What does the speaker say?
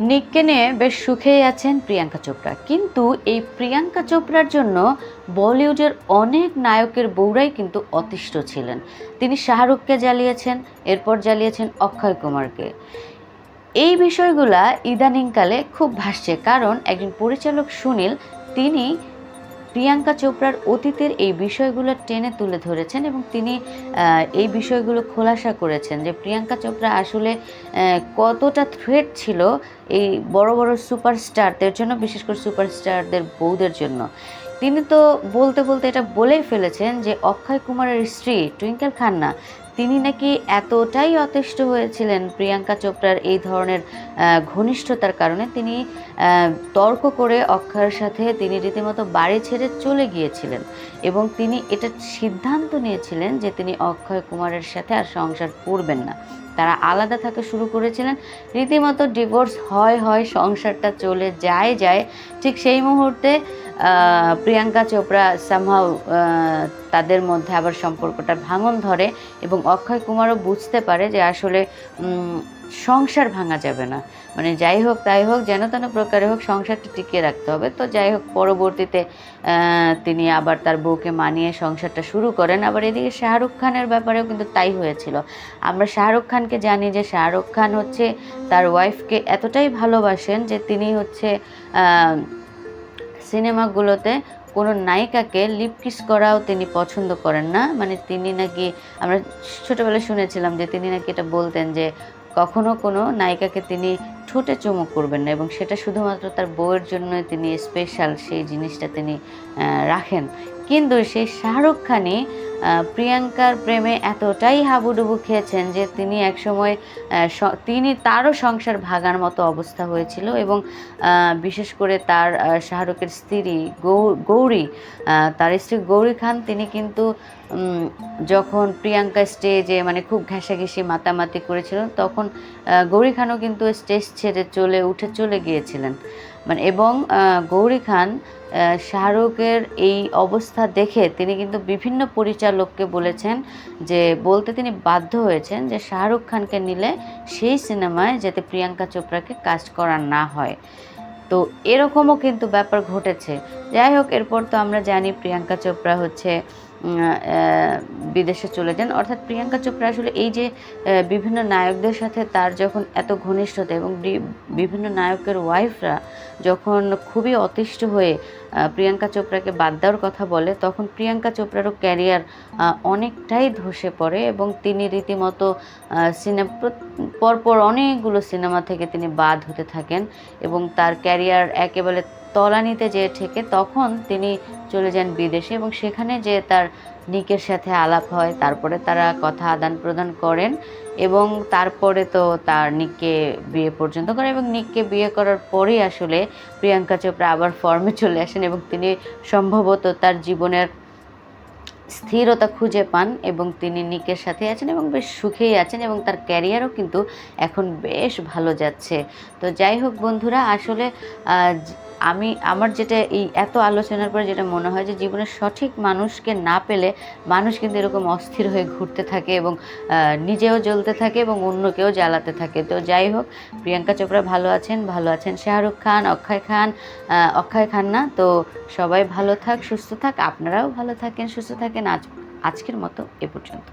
নিককে নিয়ে বেশ সুখেই আছেন প্রিয়াঙ্কা চোপড়া। কিন্তু এই প্রিয়াঙ্কা চোপড়ার জন্য বলিউডের অনেক নায়কের বউরাই কিন্তু অতিষ্ঠ ছিলেন। তিনি শাহরুখকে জ্বালিয়েছেন, এরপর জ্বালিয়েছেন অক্ষয় কুমারকে। এই বিষয়গুলা ইদানিংকালে খুব ভাসছে। কারণ একজন পরিচালক সুনীল, তিনি প্রিয়াঙ্কা চোপড়ার অতীতের এই বিষয়গুলো টেনে তুলে ধরেছেন এবং তিনি এই বিষয়গুলো খোলাসা করেছেন যে প্রিয়াঙ্কা চোপড়া আসলে কতটা থ্রেট ছিল এই বড় বড় সুপারস্টারদের জন্য, বিশেষ করে সুপারস্টারদের বউদের জন্য। তিনি তো বলতে বলতে এটা বলেই ফেলেছেন যে অক্ষয় কুমারের স্ত্রী টুইঙ্কেল খান্না তিনি নাকি এতটাই অতিষ্ঠ হয়েছিলেন প্রিয়াঙ্কা চোপড়ার এই ধরনের ঘনিষ্ঠতার কারণে তিনি তর্ক করে অক্ষয়ের সাথে তিনি রীতিমতো বাড়ি ছেড়ে চলে গিয়েছিলেন এবং তিনি এটা সিদ্ধান্ত নিয়েছিলেন যে তিনি অক্ষয় কুমারের সাথে আর সংসার করবেন না। তারা আলাদা থাকা শুরু করেছিলেন। রীতিমতো ডিভোর্স হয় হয়, সংসারটা চলে যায় যায়। ঠিক সেই মুহূর্তে প্রিয়াঙ্কা চোপড়া সামহাও তাদের মধ্যে আবার সম্পর্কটা ভাঙন ধরে এবং অক্ষয় কুমারও বুঝতে পারে যে আসলে সংসার ভাঙা যাবে না। মানে যাই হোক তাই হোক, যেন তেন প্রকারে হোক সংসারটা টিকিয়ে রাখতে হবে। তো যাই হোক, পরবর্তীতে তিনি আবার তার বউকে মানিয়ে সংসারটা শুরু করেন। আবার এদিকে শাহরুখ খানের ব্যাপারেও কিন্তু তাই হয়েছিল। আমরা শাহরুখ খানকে জানি যে শাহরুখ খান হচ্ছে তার ওয়াইফকে এতটাই ভালোবাসেন যে তিনি হচ্ছে সিনেমাগুলোতে কোনো নায়িকাকে লিপ কিস করাও তিনি পছন্দ করেন না। মানে তিনি নাকি, আমরা ছোটোবেলায় শুনেছিলাম যে তিনি নাকি এটা বলতেন যে কখনো কোনো নায়িকাকে তিনি ঠোঁটে চুমু করবেন না এবং সেটা শুধুমাত্র তার বউয়ের জন্য তিনি স্পেশাল সেই জিনিসটা তিনি রাখেন। কিন্তু সেই শাহরুখ খানই প্রিয়াঙ্কার প্রেমে এতটাই হাবুডুবু খেয়েছেন যে তিনি একসময় তিনি তারও সংসার ভাগার মতো অবস্থা হয়েছিল এবং বিশেষ করে তার শাহরুখের স্ত্রী গৌরী তার স্ত্রী গৌরী খান, তিনি কিন্তু যখন প্রিয়াঙ্কা স্টেজে মানে খুব ঘেঁষাঘেঁষি মাতামাতি করেছিলেন, তখন গৌরী খানও কিন্তু স্টেজ ছেড়ে চলে, উঠে চলে গিয়েছিলেন। মানে এবং গৌরী খান শাহরুখের এই অবস্থা দেখে তিনি কিন্তু বিভিন্ন পরিচালককে বলেছেন যে, বলতে তিনি বাধ্য হয়েছেন যে শাহরুখ খানকে নিলে সেই সিনেমায় যাতে প্রিয়াঙ্কা চোপড়াকে কাজ করা না হয়। তো এরকমও কিন্তু ব্যাপার ঘটেছে। যাই হোক, এরপর তো আমরা জানি প্রিয়াঙ্কা চোপড়া হচ্ছে বিদেশে চলে যান। অর্থাৎ প্রিয়াঙ্কা চোপড়া আসলে এই যে বিভিন্ন নায়কদের সাথে তার যখন এত ঘনিষ্ঠতা এবং বিভিন্ন নায়কের ওয়াইফরা যখন খুবই অতিষ্ঠ হয়ে প্রিয়াঙ্কা চোপড়াকে বাদ দেওয়ার কথা বলে, তখন প্রিয়াঙ্কা চোপড়ারও ক্যারিয়ার অনেকটাই ধসে পড়ে এবং তিনি রীতিমতো সিনেমা পরপর অনেকগুলো সিনেমা থেকে তিনি বাদ হতে থাকেন এবং তার ক্যারিয়ার একেবারে তলানিতে যেয়ে ঠেকে, তখন তিনি চলে যান বিদেশে এবং সেখানে যে তার নিকের সাথে আলাপ হয়, তারপরে তারা কথা আদান প্রদান করেন এবং তারপরে তো তার নিককে বিয়ে পর্যন্ত করে এবং নিককে বিয়ে করার পরেই আসলে প্রিয়াঙ্কা চোপড়া আবার ফর্মে চলে আসেন এবং তিনি সম্ভবত তার জীবনের স্থিরতা খুঁজে পান এবং তিনি নিকের সাথে আছেন এবং বেশ সুখেই আছেন এবং তার ক্যারিয়ারও কিন্তু এখন বেশ ভালো যাচ্ছে। তো যাই হোক বন্ধুরা, আসলে আমি, আমার যেটা এই এত আলোচনার পরে যেটা মনে হয় যে জীবনের সঠিক মানুষকে না পেলে মানুষ কিন্তু এরকম অস্থির হয়ে ঘুরতে থাকে এবং নিজেও জ্বলতে থাকে এবং অন্যকেও জ্বালাতে থাকে। তো যাই হোক, প্রিয়াঙ্কা চোপড়া ভালো আছেন ভালো আছেন শাহরুখ খান, অক্ষয় খান অক্ষয় খান না তো সবাই ভালো থাক, সুস্থ থাক, আপনারাও ভালো থাকেন, সুস্থ থাকেন। আজ আজকের মতো এ পর্যন্ত